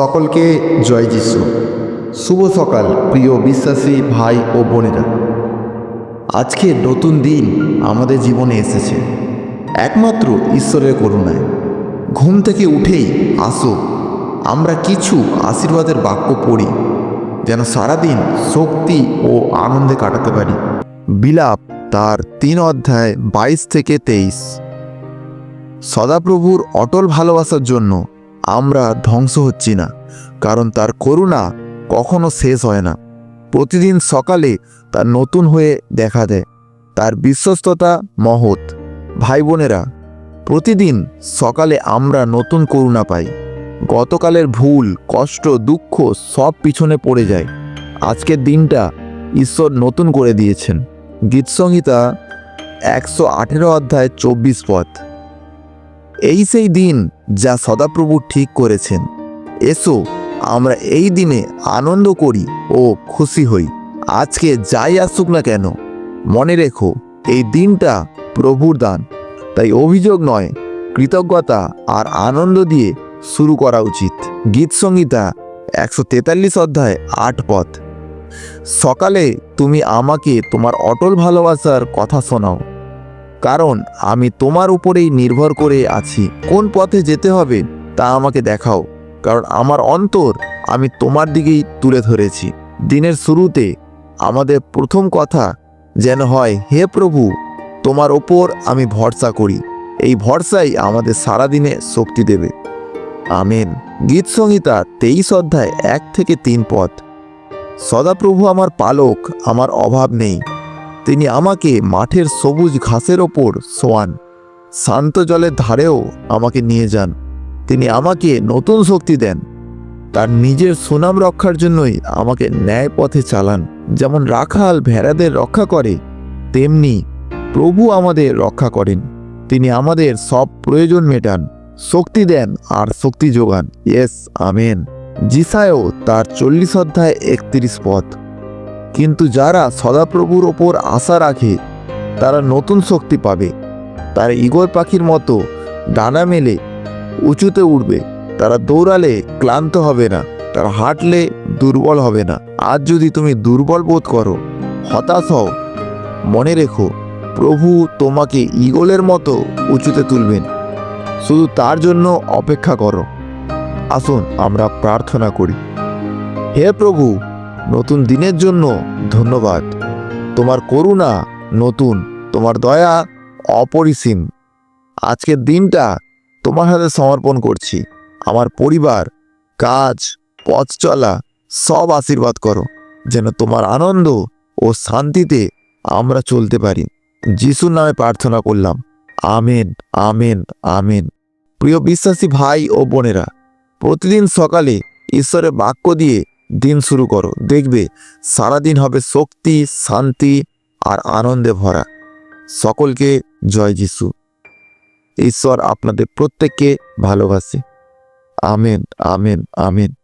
সকলকে জয় যিশু। শুভ সকাল, প্রিয় বিশ্বাসী ভাই ও বোনেরা। আজকে নতুন দিন আমাদের জীবনে এসেছে। একমাত্র ঈশ্বরের করুণায়। ঘুম থেকে উঠেই আসো, আমরা কিছু আশীর্বাদের বাক্য পড়ি, যেন সারাদিন শক্তি ও আনন্দে কাটাতে পারি। বিলাপ তার তিন অধ্যায় বাইশ থেকে তেইশ। সদাপ্রভুর অটল ভালোবাসার জন্য আমরা ধ্বংস হচ্ছি না, কারণ তার করুণা কখনো শেষ হয় না। প্রতিদিন সকালে তার নতুন হয়ে দেখা দেয়। তার বিশ্বস্ততা মহৎ। ভাই বোনেরা, প্রতিদিন সকালে আমরা নতুন করুণা পাই। গতকালের ভুল, কষ্ট, দুঃখ সব পিছনে পড়ে যায়। আজকের দিনটা ঈশ্বর নতুন করে দিয়েছেন। গীতসংহিতা একশো আঠেরো অধ্যায় চব্বিশ পথ। এই সেই দিন যা সদাপ্রভু ঠিক করেছেন। এসো, আমরা এই দিনে আনন্দ করি ও খুশি হই। আজকে যাই আসুক না কেন, মনে রেখো, এই দিনটা প্রভুর দান। তাই অভিযোগ নয়, কৃতজ্ঞতা আর আনন্দ দিয়ে শুরু করা উচিত। গীত সংহিতা একশো তেতাল্লিশ অধ্যায় আট পথ। সকালে তুমি আমাকে তোমার অটল ভালোবাসার কথা শোনাও। কারণ আমি তোমার উপরেই নির্ভর করে আছি। কোন পথে যেতে হবে তা আমাকে দেখাও, কারণ আমার অন্তর আমি তোমার দিকেই তুলে ধরেছি। দিনের শুরুতে আমাদের প্রথম কথা যেন হয়, হে প্রভু, তোমার ওপর আমি ভরসা করি। এই ভরসাই আমাদের সারাদিনে শক্তি দেবে। আমেন। গীত সংহিতা তেইশ অধ্যায় এক থেকে তিন পথ সদাপ্রভু আমার পালক, আমার অভাব নেই। তিনি আমাকে মাঠের সবুজ ঘাসের ওপর শোয়ান। শান্ত জলের ধারেও আমাকে নিয়ে যান। তিনি আমাকে নতুন শক্তি দেন। তার নিজের সুনাম রক্ষার জন্যই আমাকে ন্যায় পথে চালান। যেমন রাখাল ভেড়াদের রক্ষা করে, তেমনি প্রভু আমাদের রক্ষা করেন। তিনি আমাদের সব প্রয়োজন মেটান, শক্তি দেন আর শক্তি যোগান। Yes, amen. জিসায়ও তার চল্লিশ অধ্যায় একত্রিশ পথ। কিন্তু যারা সদাপ্রভুর ওপর আশা রাখে, তারা নতুন শক্তি পাবে। তারা ইগর পাখির মতো ডানা মেলে উঁচুতে উঠবে তারা দৌড়ালে ক্লান্ত হবে না, তারা হাঁটলে দুর্বল হবে না। আজ যদি তুমি দুর্বল বোধ করো, হতাশ হও। মনে রেখো, প্রভু তোমাকে ইগলের মতো উঁচুতে তুলবেন। শুধু তার জন্য অপেক্ষা করো। আসুন, আমরা প্রার্থনা করি। হে প্রভু নতুন দিনের জন্য ধন্যবাদ। তোমার করুণা নতুন, তোমার দয়া অপরিসীম। আজকের দিনটা তোমার হাতে সমর্পণ করছি। আমার পরিবার, কাজ, পথ চলা সব আশীর্বাদ করো, যেন তোমার আনন্দ ও শান্তিতে আমরা চলতে পারি। যিশুর নামে প্রার্থনা করলাম। Amen amen amen. প্রিয় বিশ্বাসী ভাই ও বোনেরা, প্রতিদিন সকালে ঈশ্বরের বাক্য দিয়ে দিন শুরু করো। দেখবে সারাদিন হবে শক্তি, শান্তি আর আনন্দে ভরা। সকলকে জয় যিশু। ঈশ্বর আপনাদের প্রত্যেককে ভালোবাসে। Amen amen amen.